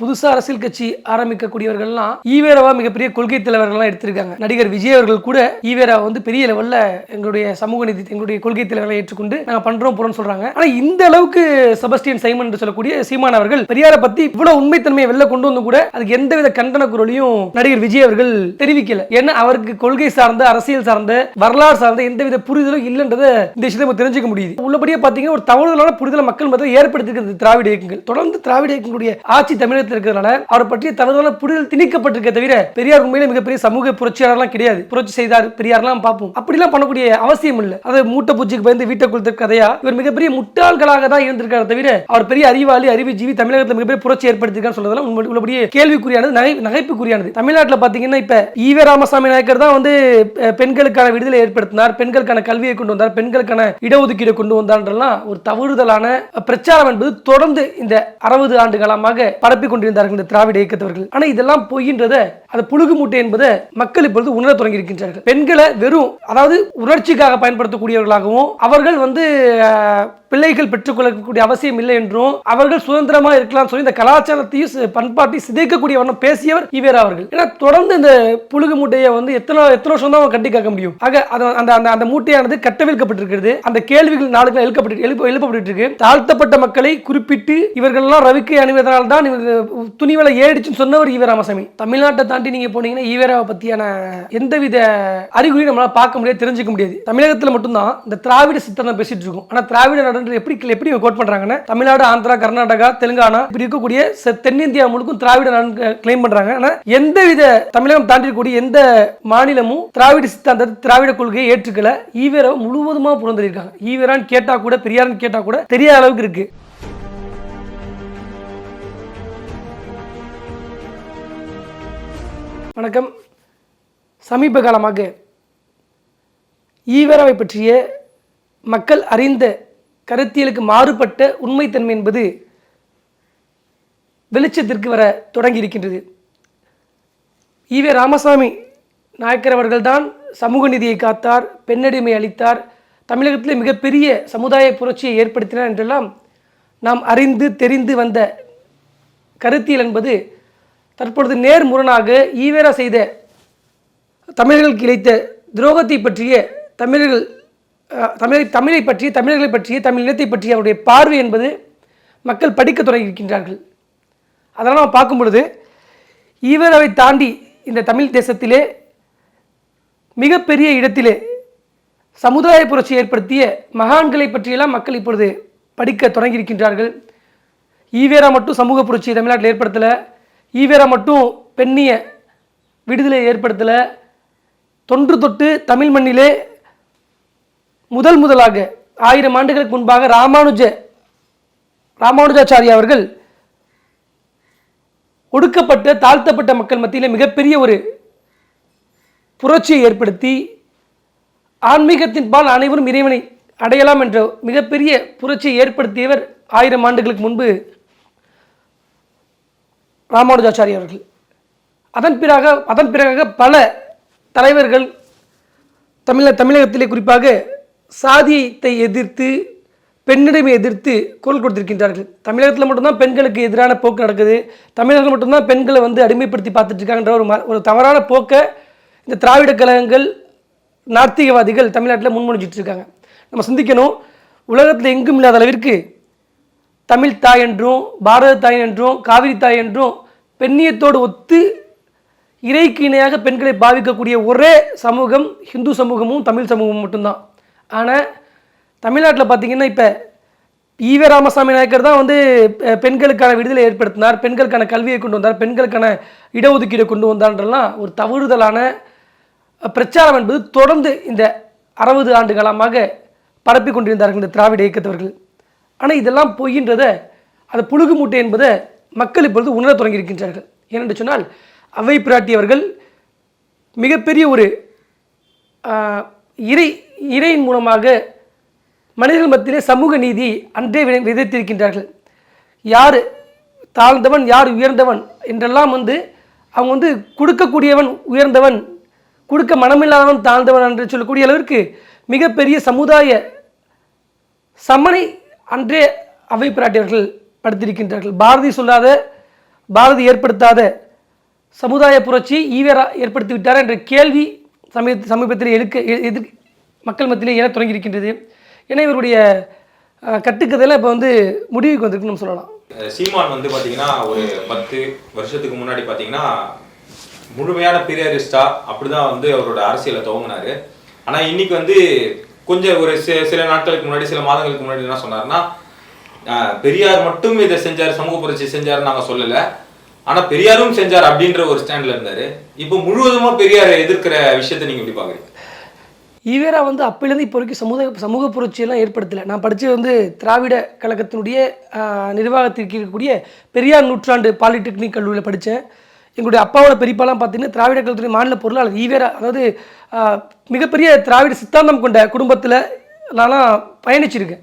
புதுசா அரசியல் கட்சி ஆரம்பிக்கக்கூடியவர்கள்லாம் ஈவேராவா மிகப்பெரிய கொள்கை தலைவர்கள்லாம் எடுத்திருக்காங்க. நடிகர் விஜய் அவர்கள் கூட ஈவேரா வந்து பெரிய லெவலில் எங்களுடைய சமூக நீதி எங்களுடைய கொள்கை தலைவர்களை ஏற்றுக்கொண்டு நாங்க பண்றோம் போறோம்னு சொல்றாங்க. ஆனா இந்த அளவுக்கு செபஸ்டியன் சைமன் என்று சொல்லக்கூடிய சீமான் அவர்கள் பெரியாரை பத்தி இவ்வளவு உண்மைத்தன்மையை வெளில கொண்டு வந்து கூட அதுக்கு எந்தவித கண்டன குரலையும் நடிகர் விஜய் அவர்கள் தெரிவிக்கல. ஏன்னா அவருக்கு கொள்கை சார்ந்த அரசியல் சார்ந்த வரலாறு சார்ந்த எந்தவித புரிதலும் இல்லைன்றதை இந்த விஷயத்தை நம்ம தெரிஞ்சுக்க முடியுது. உள்ளபடியே பாத்தீங்கன்னா ஒரு தவறுதலான புரிதலை மக்கள் மத்தியில் ஏற்படுத்திருக்கிறது திராவிட இயக்கங்கள். தொடர்ந்து திராவிட இயக்கங்களுடைய ஆட்சி தமிழகத்தில் இருக்கிறதுனால அவரை பற்றிய தவறுதலான புரிதல் திணிக்கப்பட்டிருக்க தவிர பெரியார் உண்மையிலே மிகப்பெரிய சமூக புரட்சியாளர்லாம் கிடையாது. புரட்சி செய்தார் பெரியார்லாம் பார்ப்போம். அப்படிலாம் பண்ணக்கூடிய அவசியம் இல்லை. அது மூட்டை பூச்சிக்கு பயந்து வீட்டை கொடுத்த கதையா? இவர் மிகப்பெரிய முட்டாள்களாக தான் இருந்திருக்காரு தவிர அவர் பெரிய அறிவாளி அறிவு ஜீவி தமிழகத்தில் மிகப்பெரிய புரட்சி ஏற்படுத்திருக்கான்னு சொல்றதெல்லாம் உள்ளபடியே கேள்விக்குரியானது நகை நகைப்புக்குரியானது தமிழ்நாட்டில் பார்த்தீங்கன்னா இப்போ ஈவே ராமசாமி நாயக்கர் தான் வந்து பெண்களுக்கான விடுதலை ஏற்படுத்தினார் பெண்களுக்கான கல்வியை கொண்டு வந்தார் பெண்களுக்கான இடஒதுக்கீடு கொண்டு வந்தார்ன்றலாம் ஒரு தவறுதலான பிரச்சாரம் என்பது தொடர்ந்து இந்த அறுபது ஆண்டு காலமாக பரப்பி கொண்டிருந்தார்கள் இந்த திராவிட இயக்கத்தவர்கள். ஆனா இதெல்லாம் பொய்ன்றத அது புழுகு மூட்டை என்பதை மக்கள் இப்பொழுது உணர தொடங்கி இருக்கின்றார்கள் பெண்களை வெறும் அதாவது உணர்ச்சிக்காக பயன்படுத்தக்கூடியவர்களாகவும் அவர்கள் வந்து பிள்ளைகள் பெற்றுக்கொள்ளக்கூடிய அவசியம் இல்லை என்றும் அவர்கள் சுதந்திரமா இருக்கலாம் சொல்லி இந்த கலாச்சாரத்தையும் பண்பாட்டையும் சிதைக்கக்கூடிய வண்ணம் பேசியவர் இவர் அவர்கள். ஏன்னா தொடர்ந்து இந்த புழுகு மூட்டையை வந்து எத்தனை எத்தனை வருஷம் தான் கட்டி காக்க முடியும். ஆக அந்த அந்த அந்த மூட்டையானது கட்டவிழ்க்கப்பட்டிருக்கிறது. அந்த கேள்விகள் நாளுக்கு எழுக்கப்பட்டு எழுப்ப எழுப்பப்பட்டு இருக்கு. தாழ்த்தப்பட்ட மக்களை குறிப்பிட்டு இவர்கள்லாம் ரவிக்கை அணிவதனால் தான் துணிவலை ஏறிடுச்சுன்னு சொன்னவர் ஈவே ராமசாமி. தமிழ்நாட்டை தாண்டி நீங்க போனீங்கன்னா ஈவேராவை பத்தியான எந்தவித அறிகுறியும் நம்மளால பார்க்க முடியாது தெரிஞ்சுக்க முடியாது. தமிழகத்தில் மட்டும்தான் இந்த திராவிட சித்தம் பேசிட்டு இருக்கும். ஆனா திராவிட நடன்ற எப்படி எப்படி கோட் பண்றாங்கன்னா தமிழ்நாடு ஆந்திரா கர்நாடகா தெலுங்கானா இப்படி இருக்கக்கூடிய தென்னிந்தியா முழுக்கும் திராவிட நலன் கிளைம் பண்றாங்க. ஆனா எந்தவித தமிழகம் தாண்டி இருக்கக்கூடிய எந்த மாநிலமும் திராவிட சித்தாந்தத்தை திராவிட கொள்கையை ஏற்றுக்கல. ஈவேராவை முழுவதுமா புறந்தளிருக்காங்க ஈவேரான்னு கேட்டா கூட பெரியார்னு கேட்டா கூட தெரியாத அளவுக்கு இருக்கு. வணக்கம். சமீப காலமாக ஈவேராவை பற்றிய மக்கள் அறிந்த கருத்தியலுக்கு மாறுபட்ட உண்மைத்தன்மை என்பது வெளிச்சத்திற்கு வர தொடங்கி இருக்கின்றது ஈவே ராமசாமி நாயக்கர் அவர்கள்தான் சமூக நிதியை காத்தார் பெண்ணடிமை அளித்தார் தமிழகத்திலே மிகப்பெரிய சமுதாய புரட்சியை ஏற்படுத்தினார் என்றெல்லாம் நாம் அறிந்து தெரிந்து வந்த கருத்தியல் என்பது தற்பொழுது நேர் முரணாக ஈவேரா செய்த தமிழர்களுக்கு இழைத்த துரோகத்தை பற்றிய தமிழர்கள் தமிழை தமிழை பற்றி தமிழர்களை பற்றிய தமிழ் இனத்தை பற்றிய அவருடைய பார்வை என்பது மக்கள் படிக்க தொடங்கி இருக்கின்றார்கள் அதெல்லாம் நம்ம பார்க்கும் பொழுது ஈவேராவை தாண்டி இந்த தமிழ் தேசத்திலே மிகப்பெரிய இடத்திலே சமுதாய புரட்சி ஏற்படுத்திய மகான்களை பற்றியெல்லாம் மக்கள் இப்பொழுது படிக்க தொடங்கி இருக்கின்றார்கள் ஈவேரா மட்டும் சமூக புரட்சியை தமிழ்நாட்டில் ஏற்படுத்தலை. ஈவேரா மட்டும் பெண்ணிய விடுதலை ஏற்படுத்தலை. தொன்று தொட்டு தமிழ் மண்ணிலே முதல் முதலாக ஆயிரம் ஆண்டுகளுக்கு முன்பாக ராமானுஜ ராமானுஜாச்சாரியா அவர்கள் ஒடுக்கப்பட்ட தாழ்த்தப்பட்ட மக்கள் மத்தியில் மிகப்பெரிய ஒரு புரட்சியை ஏற்படுத்தி ஆன்மீகத்தின் பால் அனைவரும் இறைவனை அடையலாம் என்ற மிகப்பெரிய புரட்சியை ஏற்படுத்தியவர் ஆயிரம் ஆண்டுகளுக்கு முன்பு ராமானுஜாச்சாரி அவர்கள் அதன் பிறகு அதன் பிறகாக பல தலைவர்கள் தமிழ தமிழகத்திலே குறிப்பாக சாதியத்தை எதிர்த்து பெண்ணிடமை எதிர்த்து குரல் கொடுத்திருக்கின்றார்கள். தமிழகத்தில் மட்டும்தான் பெண்களுக்கு எதிரான போக்கு நடக்குது. தமிழகத்தில் மட்டும்தான் பெண்களை வந்து அடிமைப்படுத்தி பார்த்துட்டு இருக்காங்கன்ற ஒரு ம- ஒரு தவறான போக்கை இந்த திராவிட கழகங்கள் நாத்திகவாதிகள் தமிழ்நாட்டில் முன்மொழிஞ்சிட்டு இருக்காங்க நம்ம சிந்திக்கணும். உலகத்தில் எங்கும் இல்லாத அளவிற்கு தமிழ் தாய் என்றும் பாரத தாய் என்றும் காவிரி தாய் என்றும் பெண்ணியத்தோடு ஒத்து இறைக்கு இணையாக பெண்களை பாவிக்கக்கூடிய ஒரே சமூகம் ஹிந்து சமூகமும் தமிழ் சமூகமும் மட்டும்தான். ஆனால் தமிழ்நாட்டில் பார்த்தீங்கன்னா இப்போ ஈவே ராமசாமி நாயக்கர் தான் வந்து பெண்களுக்கான விடுதலை ஏற்படுத்தினார் பெண்களுக்கான கல்வியை கொண்டு வந்தார் பெண்களுக்கான இடஒதுக்கீடு கொண்டு வந்தார்ன்றலாம் ஒரு தவறுதலான பிரச்சாரம் என்பது தொடர்ந்து இந்த அறுபது ஆண்டு காலமாக பரப்பி கொண்டிருந்தார்கள் இந்த திராவிட இயக்கத்தவர்கள். ஆனால் இதெல்லாம் பொய்ன்றத அது புழுகு மூட்டை என்பதை மக்கள் இப்பொழுது உணர தொடங்கி இருக்கின்றார்கள் ஏனென்று சொன்னால் அவை பிராட்டி அவர்கள் மிகப்பெரிய ஒரு இறை இறையின் மூலமாக மனிதர்கள் மத்தியிலே சமூக நீதி அன்றே விதை- விதைத்திருக்கின்றார்கள். யார் தாழ்ந்தவன் யார் உயர்ந்தவன் என்றெல்லாம் வந்து அவங்க வந்து கொடுக்கக்கூடியவன் உயர்ந்தவன் கொடுக்க மனமில்லாதவன் தாழ்ந்தவன் என்று சொல்லக்கூடிய அளவிற்கு மிகப்பெரிய சமுதாய சமனை அன்றே அவை பிராட்டியர்கள் படுத்திருக்கின்றார்கள். பாரதி சொல்லாத பாரதி ஏற்படுத்தாத சமுதாய புரட்சி ஈவேரா ஏற்படுத்திவிட்டார் என்ற கேள்வி சமய சமீபத்தில் எழுக்க எதிர் மக்கள் மத்தியிலே எழத் தொடங்கியிருக்கின்றது. ஏன்னா இவருடைய கட்டுக்கதையில் இப்போ வந்து முடிவுக்கு வந்திருக்குன்னு சொல்லலாம். சீமான் வந்து பார்த்தீங்கன்னா ஒரு பத்து வருஷத்துக்கு முன்னாடி பார்த்தீங்கன்னா முழுமையான பீரியரிஸ்டா அப்படிதான் வந்து அவரோட அரசியலை துவங்கினாரு. ஆனால் இன்னைக்கு வந்து கொஞ்சம் ஒரு சில நாட்களுக்கு முன்னாடி சில மாதங்களுக்கு முன்னாடி என்ன சொன்னாருன்னா பெரியார் மட்டும் இதை செஞ்சார் சமூக புரட்சி செஞ்சாருன்னு நாங்க சொல்லல. ஆனா பெரியாரும் செஞ்சார் அப்படின்ற ஒரு ஸ்டாண்ட்ல இருந்தாரு. இப்போ முழுவதுமா பெரியாரை எதிர்க்கிற விஷயத்தை நீங்க எப்படி பாக்குறீங்க? ஈவேரா வந்து அப்போலேருந்து இப்போ வரைக்கும் சமூக சமூக புரட்சியெல்லாம் ஏற்படுத்தலை. நான் படித்தது வந்து திராவிட கழகத்தினுடைய நிர்வாகத்திற்கு இருக்கக்கூடிய பெரியார் நூற்றாண்டு பாலிடெக்னிக் கல்லூரியில் படித்தேன் எங்களுடைய அப்பாவோட பெரியப்பாலாம் பார்த்தீங்கன்னா திராவிட கழகத்துடைய மாநில பொருளாளர். ஈவேரா அதாவது மிகப்பெரிய திராவிட சித்தாந்தம் கொண்ட குடும்பத்தில் நான்லாம் பயணிச்சிருக்கேன்.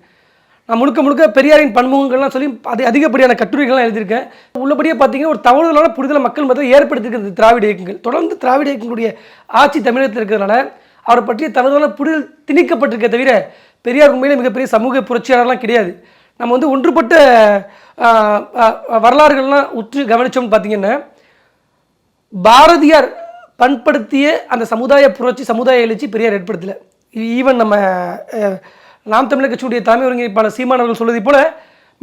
நான் முழுக்க முழுக்க பெரியாரின் பன்முகங்கள்லாம் சொல்லி அது அதிகப்படியான கட்டுரைகள்லாம் எழுதியிருக்கேன். உள்ளபடியே பார்த்தீங்கன்னா ஒரு தவறுதலான புரிதலை மக்கள் மத்தியில் ஏற்படுத்தியிருக்கிறது திராவிட இயக்கங்கள். தொடர்ந்து திராவிட இயக்கங்களுடைய ஆட்சி தமிழகத்தில் இருக்கிறதுனால அவரை பற்றிய தவறுதலான புரிதல் திணிக்கப்பட்டிருக்க தவிர பெரியார் உண்மையிலே மிகப்பெரிய சமூக புரட்சியாளர்லாம் கிடையாது. நம்ம வந்து ஒன்றுபட்ட வரலாறுகள்லாம் உற்று கவனித்தோம்னு பார்த்தீங்கன்னா பாரதியார் பண்படுத்திய அந்த சமுதாய புரட்சி சமுதாய எழுச்சி பெரியார் ஏற்படுத்தலை. ஈவன் நம்ம நாம் தமிழர் கட்சியுடைய தலைமை ஒருங்கிணைப்பாளர் சீமானவர்கள் சொல்வதை போல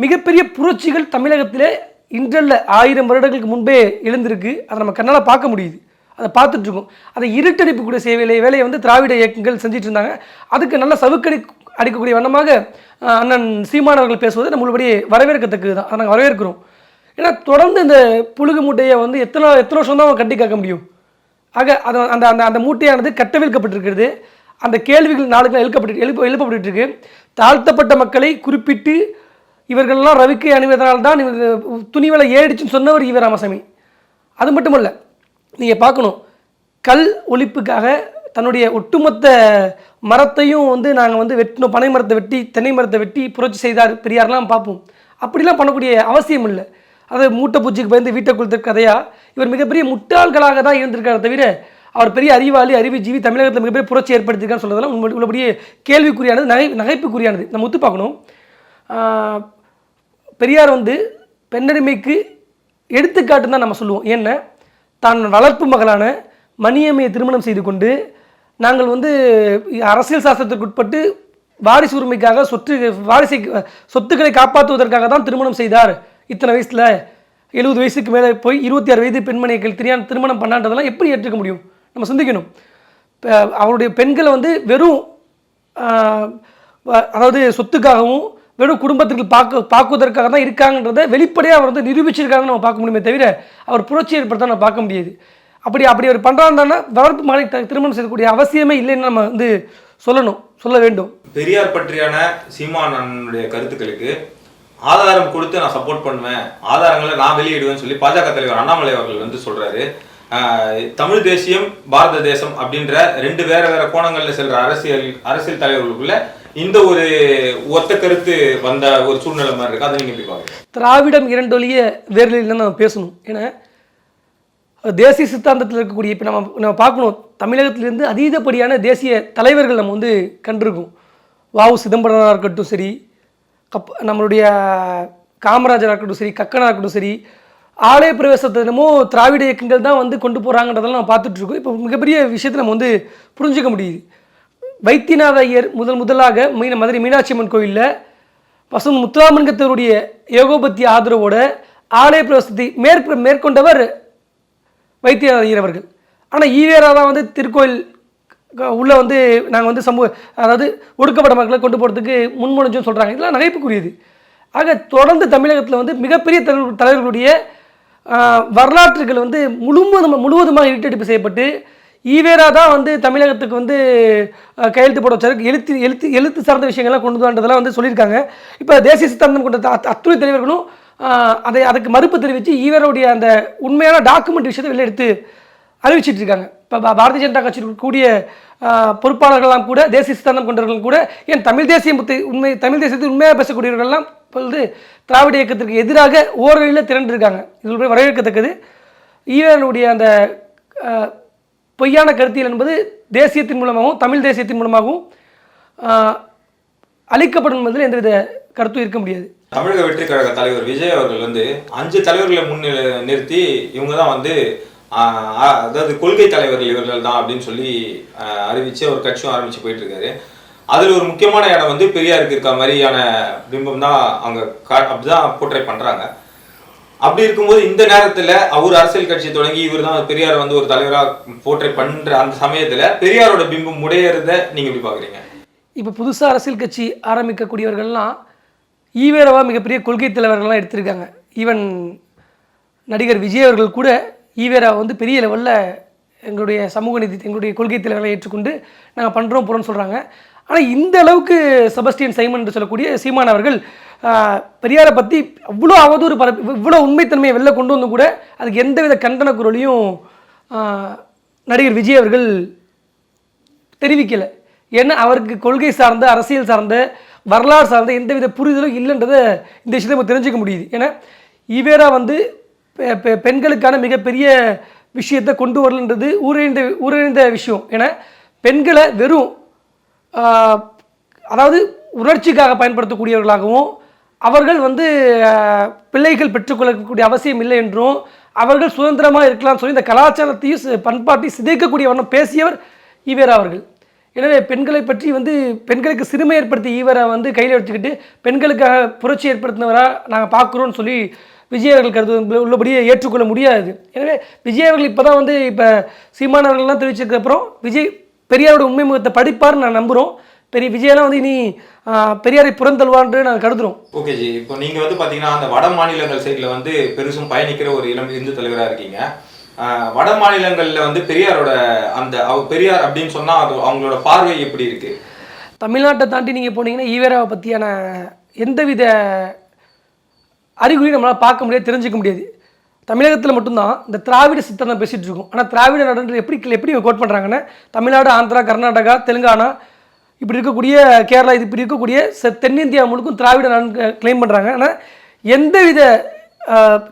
மிகப்பெரிய புரட்சிகள் தமிழகத்திலே இன்றல்ல ஆயிரம் வருடங்களுக்கு முன்பே எழுந்திருக்கு. அதை நம்ம கண்ணால் பார்க்க முடியுது. அதை பார்த்துட்ருக்கோம் அதை இருட்டடிப்புக்கூடிய சேவையிலே வேலையை வந்து திராவிட இயக்கங்கள் செஞ்சுட்டு இருந்தாங்க. அதுக்கு நல்ல சவுக்கடி அடிக்கக்கூடிய வண்ணமாக அண்ணன் சீமானவர்கள் பேசுவது நம்மளுடைய வரவேற்கத்தக்கு தான். அதை நாங்கள் வரவேற்கிறோம். ஏன்னா தொடர்ந்து இந்த புழுகு மூட்டையை வந்து எத்தனை எத்தனை வருஷம் தான் கட்டி காக்க முடியும்? ஆக அது அந்த அந்த அந்த மூட்டையானது கட்டவிழ்க்கப்பட்டிருக்கிறது. அந்த கேள்விகள் நாளுக்கு எழுக்கப்பட்டு எழுப்ப எழுப்பப்பட்டுருக்கு தாழ்த்தப்பட்ட மக்களை குறிப்பிட்டு இவர்கள்லாம் ரவிக்கை அணிவதனால் தான் துணிவலை ஏறிடுச்சுன்னு சொன்னவர் ஈவ ராமசாமி. அது மட்டுமல்ல நீங்கள் பார்க்கணும் கல் ஒழிப்புக்காக தன்னுடைய ஒட்டுமொத்த மரத்தையும் வந்து நாங்கள் வந்து வெட்டினோம். பனை மரத்தை வெட்டி தென்னை மரத்தை வெட்டி புரட்சி செய்தார் பெரியார்லாம் பார்ப்போம். அப்படிலாம் பண்ணக்கூடிய அவசியம் இல்லை அது மூட்டை பூச்சிக்கு பயந்து வீட்டை கொடுத்த கதையா? இவர் மிகப்பெரிய முட்டாள்களாக தான் இருந்திருக்காரு தவிர அவர் பெரிய அறிவாளி அறிவுஜீவி தமிழகத்தில் மிகப்பெரிய புரட்சி ஏற்படுத்தியிருக்கான்னு சொல்கிறதெல்லாம் உண்மை உள்ளபடியே கேள்விக்குறியானது நகை நகைப்புக்குரியானது நம்ம ஒத்து பார்க்கணும். பெரியார் வந்து பெண்ணடிமைக்கு எடுத்துக்காட்டு தான் நம்ம சொல்லுவோம். ஏன்னா? தான் வளர்ப்பு மகளான மணியம்மையை திருமணம் செய்து கொண்டு நாங்கள் வந்து அரசியல் சாஸ்திரத்திற்கு உட்பட்டு வாரிசு உரிமைக்காக சொத்து வாரிசை சொத்துக்களை காப்பாற்றுவதற்காக தான் திருமணம் செய்தார். இத்தனை வயசில் எழுபது வயசுக்கு மேலே போய் இருபத்தி ஆறு வயது பெண்மணிகள் திரியான திருமணம் பண்ணான்றதெல்லாம் எப்படி ஏற்றுக்க முடியும்? நம்ம சிந்திக்கணும். இப்போ அவருடைய பெண்களை வந்து வெறும் அதாவது சொத்துக்காகவும் வெறும் குடும்பத்துக்கு பார்க்க பார்க்குவதற்காக தான் இருக்காங்கன்றதை வெளிப்படையாக அவர் வந்து நிரூபிச்சிருக்காங்கன்னு நம்ம பார்க்க முடியுமே தவிர அவர் புரட்சி ஏற்படுத்த நம்ம பார்க்க முடியாது. அப்படி அப்படி அவர் பண்ணுறாங்கன்னா வளர்ப்பு மகளை திருமணம் செய்யக்கூடிய அவசியமே இல்லைன்னு நம்ம வந்து சொல்லணும் சொல்ல வேண்டும். பெரியார் பற்றியான சீமானுடைய கருத்துக்களுக்கு ஆதாரம் கொடுத்து நான் சப்போர்ட் பண்ணுவேன். ஆதாரங்களை நான் வெளியிடுவேன்னு சொல்லி பாஜக தலைவர் அண்ணாமலை அவர்கள் வந்து சொல்றாரு. தமிழ் தேசியம் பாரத தேசம் அப்படின்ற ரெண்டு வேற வேற கோணங்களில் செல்ற அரசியல் அரசியல் தலைவர்களுக்குள்ள இந்த ஒரு ஒத்த கருத்து வந்த ஒரு சூழ்நிலை மாதிரி இருக்கு. அதை நீங்க எப்படி பாருங்க திராவிடம் இரண்டொழிய வேறு நம்ம பேசணும். ஏன்னா தேசிய சித்தாந்தத்தில் இருக்கக்கூடிய இப்போ நம்ம நம்ம பார்க்கணும். தமிழகத்திலிருந்து அதீதப்படியான தேசிய தலைவர்கள் நம்ம வந்து கண்டிருக்கோம். வாவு சிதம்பரனாக இருக்கட்டும் சரி கப் நம்மளுடைய காமராஜராக இருக்கட்டும் சரி கக்கனாக இருக்கட்டும் சரி ஆலய பிரவேசத்தை என்னமோ திராவிட இயக்கங்கள் தான் வந்து கொண்டு போகிறாங்கன்றதெல்லாம் நம்ம பார்த்துட்ருக்கோம். இப்போ மிகப்பெரிய விஷயத்தை நம்ம வந்து புரிஞ்சுக்க முடியுது. வைத்தியநாத ஐயர் முதல் முதலாக மீன மதுரை மீனாட்சி அம்மன் கோயிலில் வசந்த் முத்துராமலிங்கத்தருடைய ஏகோபத்திய ஆதரவோட ஆலய பிரவேசத்தை மேற்கொண்டவர் வைத்தியநாத ஐயர் அவர்கள். ஆனால் ஈவேரா தான் வந்து திருக்கோயில் உள்ளே வந்து நாங்கள் வந்து சமூக அதாவது ஒடுக்கப்பட்ட மக்களை கொண்டு போகிறதுக்கு முன்மொழிஞ்சோன்னு சொல்கிறாங்க இதெல்லாம் நகைப்புக்குரியது. ஆக தொடர்ந்து தமிழகத்தில் வந்து மிகப்பெரிய தலைவர் தலைவர்களுடைய வரலாற்றுகள் வந்து முழுவதும் முழுவதுமாக இருட்டடிப்பு செய்யப்பட்டு ஈவேரா தான் வந்து தமிழகத்துக்கு வந்து கையெழுத்து போட வச்சாரு. எழுத்து எழுத்து எழுத்து சார்ந்த விஷயங்கள்லாம் கொண்டு வந்ததெல்லாம் வந்து சொல்லியிருக்காங்க. இப்போ தேசிய சித்தாந்தம் கொண்ட அத்துணை தலைவர்களும் அதை அதுக்கு மறுப்பு தெரிவித்து ஈவேராவுடைய அந்த உண்மையான டாக்குமெண்ட் விஷயத்தை வெளியெடுத்து எடுத்து அறிவிச்சிட்டு இருக்காங்க. இப்போ பாரதிய ஜனதா கட்சியில் கூடிய பொறுப்பாளர்கள்லாம் கூட தேசிய சித்தாந்தம் கொண்டவர்கள் கூட ஏன் தமிழ் தேசியம் பற்றி உண்மை தமிழ் தேசியத்தை உண்மையாக பேசக்கூடியவர்கள்லாம் இப்பொழுது திராவிட இயக்கத்திற்கு எதிராக ஓரளவில் திரண்டிருக்காங்க. இதில் ஒரு வரவேற்கத்தக்கது. ஈவேனுடைய அந்த பொய்யான கருத்தியல் என்பது தேசியத்தின் மூலமாகவும் தமிழ் தேசியத்தின் மூலமாகவும் அழிக்கப்படும் என்பதில் எந்தவித கருத்தும் இருக்க முடியாது. தமிழக வெற்றி கழக தலைவர் விஜய் அவர்கள் வந்து அஞ்சு தலைவர்களை முன் நிறுத்தி இவங்க தான் வந்து அதாவது கொள்கை தலைவர்கள் இவர்கள் தான் அப்படின்னு சொல்லி அறிவித்து அறிவிச்சு ஒரு கட்சியும் ஆரம்பிச்சு போயிட்டு இருக்காரு ஒரு முக்கியமான இடம் வந்து பெரியாருக்கு இருக்க மாதிரியான பிம்பம் தான் அவங்க கா- அப்படிதான் போர்ட்ரை பண்றாங்க. அப்படி இருக்கும்போது இந்த நேரத்துல அவர் அரசியல் கட்சி தொடங்கி இவர் தான் பெரியார் வந்து ஒரு தலைவரா போர்ட்ரை பண்ற அந்த சமயத்துல பெரியாரோட பிம்பம் உடையறத நீங்க எப்படி பாக்குறீங்க? இப்போ புதுசாக அரசியல் கட்சி ஆரம்பிக்கக்கூடியவர்கள்லாம் ஈவேரவா மிகப்பெரிய கொள்கை தலைவர்கள்லாம் எடுத்திருக்காங்க. ஈவன் நடிகர் விஜய் அவர்கள் கூட ஈவேரா வந்து பெரிய லெவலில் எங்களுடைய சமூக நீதி எங்களுடைய கொள்கை தலைவர்களை ஏற்றுக்கொண்டு நாங்கள் பண்ணுறோம் போகிறோம்னு சொல்கிறாங்க ஆனால் இந்த அளவுக்கு செபஸ்டியன் சைமன் என்று சொல்லக்கூடிய சீமான் அவர்கள் பெரியாரை பற்றி அவ்வளோ அவதூறு பர இவ்வளோ உண்மைத்தன்மையை வெளில கொண்டு வந்து கூட அதுக்கு எந்தவித கண்டன குரலையும் நடிகர் விஜய் அவர்கள் தெரிவிக்கலை. ஏன்னா அவருக்கு கொள்கை சார்ந்த அரசியல் சார்ந்த வரலாறு சார்ந்த எந்தவித புரிதலும் இல்லைன்றதை இந்த விஷயத்தை நம்ம தெரிஞ்சுக்க முடியுது. ஏன்னா ஈவேரா வந்து பெண்களுக்கான மிகப்பெரிய விஷயத்தை கொண்டு வரலன்றது ஊரறிந்த ஊரறிந்த விஷயம். ஏன்னா பெண்களை வெறும் அதாவது உணர்ச்சிக்காக பயன்படுத்தக்கூடியவர்களாகவும் அவர்கள் வந்து பிள்ளைகள் பெற்றுக்கொள்ளக்கூடிய அவசியம் இல்லை என்றும் அவர்கள் சுதந்திரமாக இருக்கலாம்னு சொல்லி இந்த கலாச்சாரத்தையும் பண்பாட்டையும் சிதைக்கக்கூடிய வண்ணம் பேசியவர் ஈவேரா அவர்கள். எனவே பெண்களை பற்றி வந்து பெண்களுக்கு சிறுமை ஏற்படுத்திய ஈவரை வந்து கையில் எடுத்துக்கிட்டு பெண்களுக்காக புரட்சி ஏற்படுத்தினவராக நாங்கள் பார்க்குறோன்னு சொல்லி விஜய் அவர்கள் கருத்து உள்ளபடியே ஏற்றுக்கொள்ள முடியாது. எனவே விஜய் அவர்கள் இப்போ தான் வந்து இப்போ சீமான் அவர்கள்லாம் தெரிவிச்சதுக்கப்புறம் விஜய் பெரியாரோட உண்மை முகத்தை படிப்பார்னு நான் நம்புகிறோம் பெரிய விஜயெல்லாம் வந்து இனி பெரியாரை புறந்தள்ளுவார்னு நாங்கள் கருதுகிறோம் ஓகே ஜி. இப்போ நீங்க வந்து பாத்தீங்கன்னா அந்த வட மாநிலங்கள் சைடுல வந்து பெருசும் பயணிக்கிற ஒரு இளம் இந்து தலைவரா இருக்கீங்க. வட மாநிலங்கள்ல வந்து பெரியாரோட அந்த பெரியார் அப்படின்னு சொன்னா அது அவங்களோட பார்வை எப்படி இருக்கு? தமிழ்நாட்டை தாண்டி நீங்கள் போனீங்கன்னா ஈவேராவை பற்றியான எந்தவித அறிகுறி நம்மளால் பார்க்க முடியாது தெரிஞ்சுக்க முடியாது. தமிழகத்தில் மட்டும்தான் இந்த திராவிட சித்தம் பேசிகிட்டு இருக்கோம். ஆனால் திராவிட நாடுன்ற எப்படி எப்படி கோட் பண்ணுறாங்கன்னா தமிழ்நாடு ஆந்திரா கர்நாடகா தெலுங்கானா இப்படி இருக்கக்கூடிய கேரளா இது இப்படி இருக்கக்கூடிய செ- தென்னிந்தியா முழுக்கும் திராவிட நாடு கிளைம் பண்ணுறாங்க ஆனால் எந்த வித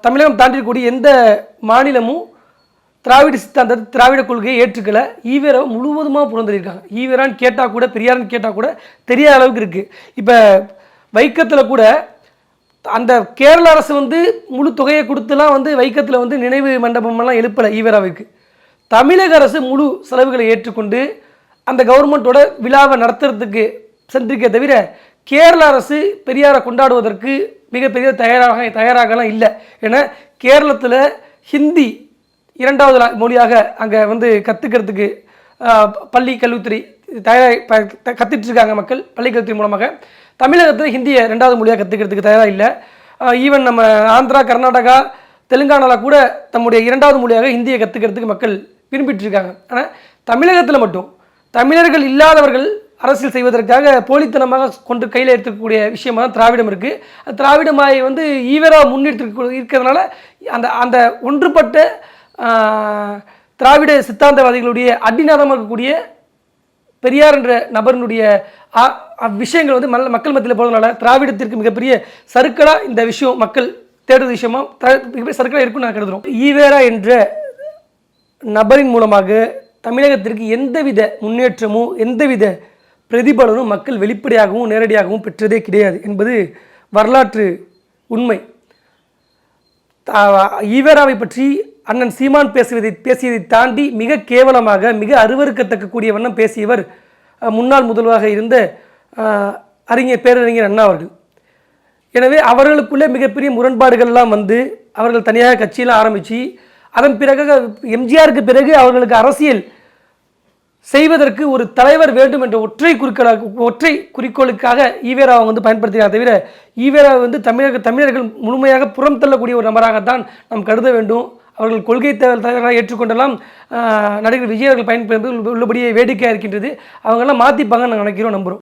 தமிழகம் தாண்டிக்கூடிய எந்த மாநிலமும் திராவிட சித்தாந்த திராவிட கொள்கையை ஏற்றுக்கல. ஈவேராவை முழுவதுமாக புறந்தளிருக்காங்க ஈவேரான்னு கேட்டால் கூட பெரியாரன்னு கேட்டால் கூட தெரியாத அளவுக்கு இருக்குது இப்போ வைக்கத்தில் கூட அந்த கேரள அரசு வந்து முழு தொகையை கொடுத்துலாம் வந்து வைக்கத்தில் வந்து நினைவு மண்டபமெல்லாம் எழுப்பலை ஈவராவுக்கு. தமிழக அரசு முழு செலவுகளை ஏற்றுக்கொண்டு அந்த கவர்மெண்ட்டோட விழாவை நடத்துறதுக்கு சென்றிருக்கே தவிர கேரள அரசு பெரியாரை கொண்டாடுவதற்கு மிகப்பெரிய தயாராக தயாராகலாம் இல்லை. ஏன்னா கேரளத்தில் ஹிந்தி இரண்டாவது மொழியாக அங்கே வந்து கற்றுக்கிறதுக்கு பள்ளி கல்வித்துறை தயார் கற்றுட்ருக்காங்க மக்கள் பள்ளி கல்வித்துறை மூலமாக. தமிழகத்தில் ஹிந்தியை ரெண்டாவது மொழியாக கற்றுக்கிறதுக்கு தயாராக இல்லை. ஈவன் நம்ம ஆந்திரா கர்நாடகா தெலுங்கானாவில் கூட தம்முடைய இரண்டாவது மொழியாக ஹிந்தியை கற்றுக்கிறதுக்கு மக்கள் விரும்பிட்டுருக்காங்க. ஆனால் தமிழகத்தில் மட்டும் தமிழர்கள் இல்லாதவர்கள் அரசியல் செய்வதற்காக போலித்தனமாக கொண்டு கையில் எடுத்துக்கக்கூடிய விஷயமா தான் திராவிடம் இருக்குது திராவிடமாயை வந்து ஈவராக முன்னெடுத்து இருக்கிறதுனால அந்த அந்த ஒன்றுபட்ட திராவிட சித்தாந்தவாதிகளுடைய அடிநாதமாக இருக்கக்கூடிய பெரியார் என்ற நபரினுடைய ஆ- விஷயங்கள் வந்து மல்ல- மக்கள் மத்தியில் போகிறதுனால திராவிடத்திற்கு மிகப்பெரிய சருக்களாக இந்த விஷயம் மக்கள் தேடுற விஷயமா மிகப்பெரிய சருக்களாக இருக்குன்னு நான் கருதுகிறோம் ஈவேரா என்ற நபரின் மூலமாக தமிழகத்திற்கு எந்தவித முன்னேற்றமும் எந்தவித பிரதிபலனும் மக்கள் வெளிப்படையாகவும் நேரடியாகவும் பெற்றதே கிடையாது என்பது வரலாற்று உண்மை. ஈவேராவை பற்றி அண்ணன் சீமான் பேசுவதை பேசியதை தாண்டி மிக கேவலமாக மிக அருவறுக்கத்தக்க கூடிய வண்ணம் பேசியவர் முன்னாள் முதல்வராக இருந்த அறிஞர் பேரறிஞர் அண்ணா அவர்கள். எனவே அவர்களுக்குள்ளே மிகப்பெரிய முரண்பாடுகள்லாம் வந்து அவர்கள் தனியாக கட்சியெல்லாம் ஆரம்பித்து அதன் பிறகு எம்ஜிஆருக்கு பிறகு அவர்களுக்கு அரசியல் செய்வதற்கு ஒரு தலைவர் வேண்டும் என்ற ஒற்றை குறிக்கோளாக ஒற்றை குறிக்கோளுக்காக ஈவேராவை வந்து பயன்படுத்தினார் தவிர ஈவேராவை வந்து தமிழக தமிழர்கள் முழுமையாக புறம் தள்ளக்கூடிய ஒரு நபராகத்தான் நாம் கருத வேண்டும். அவர்கள் கொள்கை தேவை தலைவராக ஏற்றுக்கொண்டெல்லாம் நடிகர் விஜய் அவர்கள் பயன்படுத்துவது உள்ளபடியே வேடிக்கையாக இருக்கின்றது. அவங்கெல்லாம் மாற்றிப்பாங்கன்னு நாங்கள் நினைக்கிறோம் நம்புகிறோம்